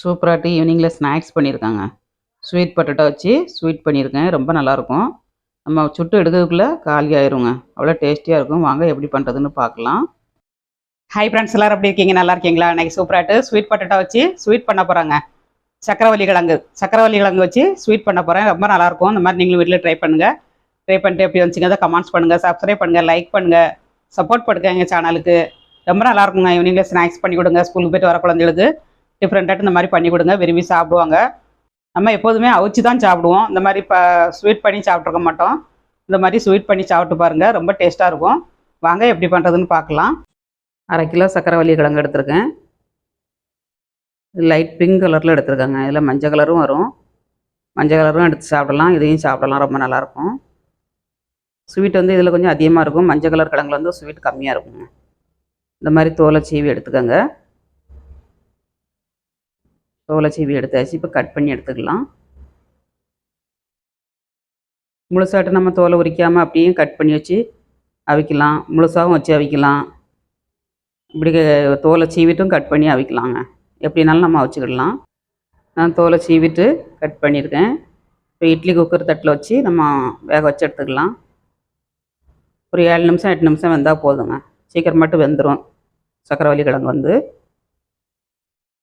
சூப்பராட்டு ஈவினிங்கில் ஸ்நாக்ஸ் பண்ணியிருக்காங்க ஸ்வீட் பட்டோட்டா வச்சு ஸ்வீட் பண்ணியிருக்கேன் ரொம்ப நல்லாயிருக்கும் நம்ம சுட்டு எடுக்கிறதுக்குள்ளே காலி ஆயிருங்க. அவ்வளோ டேஸ்டியாக இருக்கும். வாங்க எப்படி பண்ணுறதுன்னு பார்க்கலாம். ஹை ஃப்ரெண்ட்ஸ் எல்லாரும் எப்படி இருக்கீங்க? நல்லா இருக்கீங்களா? இன்றைக்கி சூப்பராட்டு ஸ்வீட் பட்டோட்டா வச்சு ஸ்வீட் பண்ண போகிறாங்க சக்கரவள்ளி கிழங்கு. சக்கரவள்ளி கிழங்கு வச்சு ஸ்வீட் பண்ண போகிறேன் ரொம்ப நல்லாயிருக்கும் இந்த மாதிரி நீங்களும் வீட்டில் ட்ரை பண்ணுங்கள் ட்ரை பண்ணிட்டு எப்படி வந்துச்சுங்க அதை கமெண்ட்ஸ் பண்ணுங்கள் சப்ஸ்கிரைப் பண்ணுங்கள் லைக் பண்ணுங்கள் சப்போர்ட் பண்ணுங்க எங்கள் சேனலுக்கு ரொம்ப நல்லாயிருக்குங்க ஈவினிங்கில் ஸ்நாக்ஸ் பண்ணி கொடுங்க. ஸ்கூலுக்கு போயிட்டு வர குழந்தைகளுக்கு. டிஃப்ரெண்ட்டாக இந்த மாதிரி பண்ணி கொடுங்க. விரும்பி சாப்பிடுவாங்க. நம்ம எப்போதுமே அவிச்சு தான் சாப்பிடுவோம். இந்த மாதிரி இப்போ ஸ்வீட் பண்ணி சாப்பிட்ருக்க மாட்டோம். இந்த மாதிரி ஸ்வீட் பண்ணி சாப்பிட்டு பாருங்கள் ரொம்ப டேஸ்ட்டாக இருக்கும். வாங்க எப்படி பண்ணுறதுன்னு பார்க்கலாம். அரை கிலோ சக்கரவள்ளி கிழங்கு எடுத்திருக்கேன். லைட் பிங்க் கலரில் எடுத்திருக்காங்க. இதில் மஞ்சள் கலரும் வரும். மஞ்சள் கலரும் எடுத்து சாப்பிடலாம். இதையும் சாப்பிடலாம். ரொம்ப நல்லாயிருக்கும் ஸ்வீட் வந்து இதில் கொஞ்சம் அதிகமாக இருக்கும். மஞ்சள் கலர் கிழங்குல வந்து ஸ்வீட் கம்மியாக இருக்குங்க. இந்த மாதிரி தோலை சீவி எடுத்துக்கோங்க. தோலை சீவி எடுத்தாச்சு. இப்போ கட் பண்ணி எடுத்துக்கலாம். முழுசாட்ட நம்ம தோலை உரிக்காமல் அப்படியே கட் பண்ணி வச்சு அவிக்கலாம். முழுசாகவும் வச்சு அவிக்கலாம். இப்படி தோலை சீவிட்டும் கட் பண்ணி அவிக்கலாங்க. எப்படினாலும் நம்ம அவிச்சுக்கிடலாம். நான் தோலை சீவிட்டு கட் பண்ணியிருக்கேன். இப்போ இட்லி குக்கர் தட்டில் வச்சு நம்ம வேக வச்சு எடுத்துக்கலாம். ஒரு ஏழு நிமிஷம் எட்டு நிமிஷம் வெந்தால் போதுங்க. சீக்கிரம் மட்டும் வெந்துடும் சக்கரவள்ளி கிழங்கு வந்து.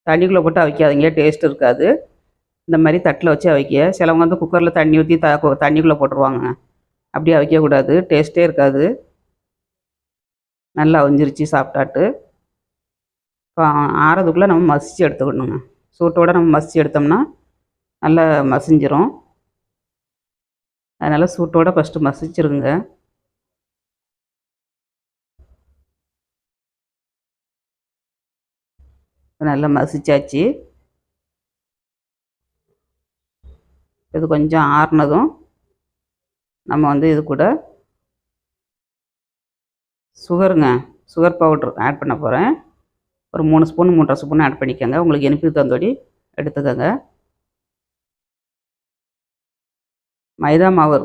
தண்ணிக்குள்ளே போட்டு அவைக்காதீங்க டேஸ்ட் இருக்காது. இந்த மாதிரி தட்டில் வச்சு அவிக்க. சிலவங்க வந்து குக்கரில் தண்ணி ஊற்றி த தண்ணிக்குள்ளே போட்டுருவாங்க. அப்படி அவிக்கக்கூடாது டேஸ்ட்டே இருக்காது. நல்லா அவிஞ்சிருச்சு சாப்பிட்டாட்டு. இப்போ ஆறதுக்குள்ளே நம்ம மசிச்சு எடுத்துக்கணுங்க. சூட்டோட நம்ம மசிச்சு எடுத்தோம்னா நல்லா மசிஞ்சிரும். அதனால் சூட்டோட ஃபஸ்ட்டு மசிச்சிருங்க. நல்லா மசிச்சாச்சு. இது கொஞ்சம் ஆறுனதும் நம்ம வந்து இது கூட சுகருங்க சுகர் பவுட்ரு ஆட் பண்ண போகிறேன் ஒரு மூணு ஸ்பூன் மூன்றரை ஸ்பூன் ஆட் பண்ணிக்கோங்க. உங்களுக்கு இனிப்பு தந்தோடி எடுத்துக்கோங்க. மைதா மாவு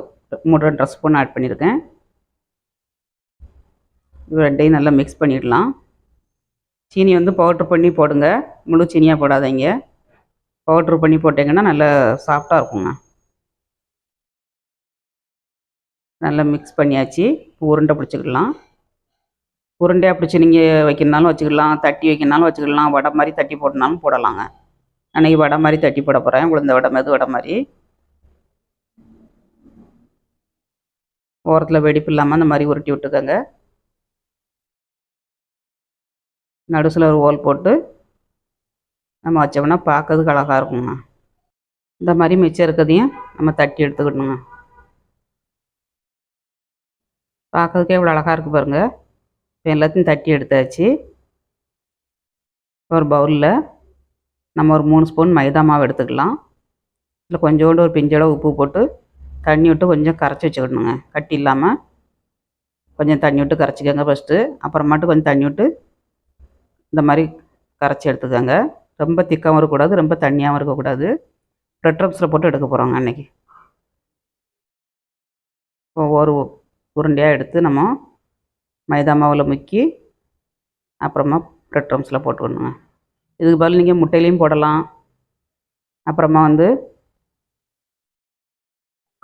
மூணு ரெண்டரை ஸ்பூன் ஆட் பண்ணியிருக்கேன் இது ரெண்டையும் நல்லா மிக்ஸ் பண்ணிடலாம். சீனி வந்து பவுட்ரு பண்ணி போடுங்க. முழு சீனியாக போடாதீங்க. பவுட்ரு பண்ணி போட்டிங்கன்னா நல்லா சாஃப்டாக இருக்குங்க. நல்லா மிக்ஸ் பண்ணியாச்சு. உருண்டை பிடிச்சிக்கலாம். உருண்டையாக பிடிச்சி நீங்கள் வைக்கணுனாலும் வச்சுக்கலாம். தட்டி வைக்கணுனாலும் வச்சுக்கலாம். வடை மாதிரி தட்டி போட்டனாலும் போடலாங்க. அன்றைக்கி வடை மாதிரி தட்டி போட போகிறேன் உளுந்த வடை மெது வடை மாதிரி. ஓரத்தில் வெடிப்பு இல்லாமல் அந்த மாதிரி உருட்டி விட்டுக்கோங்க. நடுசில் ஒரு ஓல் போட்டு நம்ம வச்சோம்னா பார்க்கறதுக்கு அழகாக இருக்குங்க இந்த மாதிரி மிச்சம் இருக்கிறதையும் நம்ம தட்டி எடுத்துக்கணுங்க பார்க்கறதுக்கே இவ்வளோ அழகாக இருக்குது பாருங்கள் இப்போ எல்லாத்தையும் தட்டி எடுத்தாச்சு. ஒரு பவுலில் நம்ம ஒரு மூணு ஸ்பூன் மைதா மாவு எடுத்துக்கலாம். இதில் கொஞ்சோண்டு ஒரு பிஞ்சோட உப்பு போட்டு தண்ணி விட்டு கொஞ்சம் கரைச்சி வச்சுக்கணுங்க. கட்டி இல்லாமல் கொஞ்சம் தண்ணி விட்டு கரைச்சிக்கோங்க ஃபஸ்ட்டு அப்புறமாட்டு கொஞ்சம் தண்ணி விட்டு இந்த மாதிரி கரைச்சி எடுத்துக்கோங்க. ரொம்ப திக்காகவும் இருக்கக்கூடாது ரொம்ப தண்ணியாகவும் இருக்கக்கூடாது. ப்ரெட் ரப்ஸில் போட்டு எடுக்க போகிறோங்க அன்றைக்கி ஒவ்வொரு உருண்டையாக எடுத்து நம்ம மைதா மாவில் முக்கி அப்புறமா ப்ரெட் ரம்ஸில் போட்டுக்கணுங்க இதுக்கு பதில் நீங்கள் முட்டையிலையும் போடலாம். அப்புறமா வந்து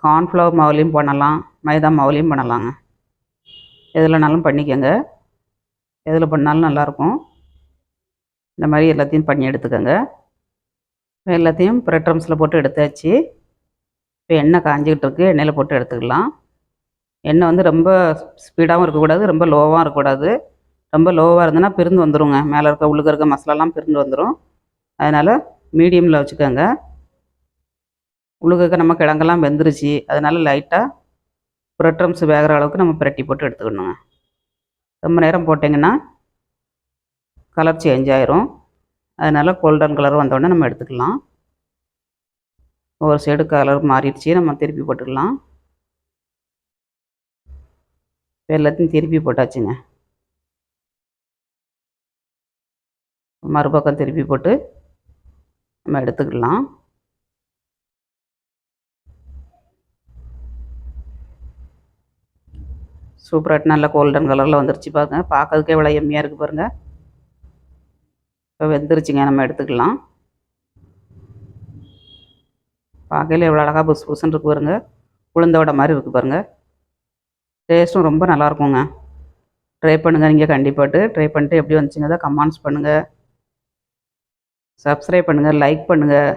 கார்ன்ஃப்ளவர் மாவுலேயும் பண்ணலாம் மைதா மாவுலேயும் பண்ணலாங்க. எதுலனாலும் பண்ணிக்கோங்க. எதில் பண்ணாலும் நல்லாயிருக்கும் இந்த மாதிரி எல்லாத்தையும் பண்ணி எடுத்துக்கோங்க. இப்போ எல்லாத்தையும் ப்ரெட்ரம்ஸில் போட்டு எடுத்தாச்சு. இப்போ எண்ணெய் காஞ்சிக்கிட்டு இருக்கு. எண்ணெயில் போட்டு எடுத்துக்கலாம். எண்ணெய் வந்து ரொம்ப ஸ்பீடாகவும் இருக்கக்கூடாது ரொம்ப லோவாகவும் இருக்கக்கூடாது. ரொம்ப லோவாக இருந்ததுன்னா பிரிந்து வந்துருங்க. மேலே இருக்க உள்ளுக்க இருக்க மசாலாலாம் பிரிந்து வந்துடும் அதனால் மீடியமில் வச்சுக்கோங்க. உள்ளுக்க நம்ம கிழங்கெல்லாம் வெந்துருச்சு. அதனால் லைட்டாக ப்ரெட் ட்ரம்ஸ் வேகிற அளவுக்கு நம்ம பிரட்டி போட்டு எடுத்துக்கணுங்க. ரொம்ப நேரம் போட்டிங்கன்னா கலர் சேஞ்ச் ஆயிரும். அதனால் கோல்டன் கலர் வந்தோடனே நம்ம எடுத்துக்கலாம். ஒரு சைடு கலர் மாறிடுச்சு நம்ம திருப்பி போட்டுக்கலாம். எல்லாத்தையும் திருப்பி போட்டாச்சுங்க. மறுபக்கம் திருப்பி போட்டு நம்ம எடுத்துக்கலாம். சூப்பராக நல்ல கோல்டன் கலரில் வந்துருச்சு பாருங்க. பார்க்கறதுக்கே இவ்வளோ எம்மியாக இருக்குது பாருங்கள் இப்போ வெந்துருச்சுங்க நம்ம எடுத்துக்கலாம். பார்க்கையில் எவ்வளோ அழகாக புஸ் புசுன்னு இருக்கு பாருங்க. உளுந்த வடை மாதிரி இருக்குது பாருங்கள் டேஸ்ட்டும் ரொம்ப நல்லாயிருக்குங்க ட்ரை பண்ணுங்கள் நீங்கள் கண்டிப்பாட்டு. ட்ரை பண்ணிட்டு எப்படி வந்துச்சுங்க தான் கமெண்ட்ஸ் பண்ணுங்கள் சப்ஸ்கிரைப் பண்ணுங்கள் லைக் பண்ணுங்கள்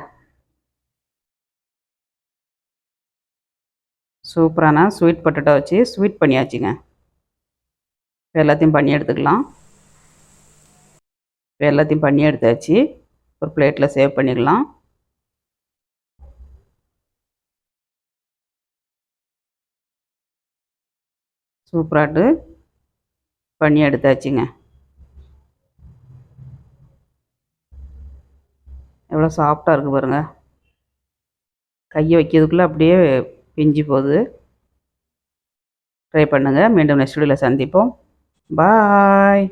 சூப்பரான ஸ்வீட் பொட்டேட்டோ வச்சு ஸ்வீட் பண்ணியாச்சுங்க. எல்லாத்தையும் பண்ணி எடுத்துக்கலாம். இப்போ எல்லாத்தையும் பண்ணி எடுத்தாச்சு. ஒரு பிளேட்டில் சேவ் பண்ணிடலாம். சூப்பராட்டு பண்ணி எடுத்தாச்சுங்க. எவ்வளோ சாஃப்டாக இருக்குது பாருங்கள் கையை வைக்கிறதுக்குள்ளே அப்படியே பிஞ்சு போகுது. ட்ரை பண்ணுங்கள் மீண்டும் நெக்ஸ்ட் வீடியோவில் சந்திப்போம். பாய்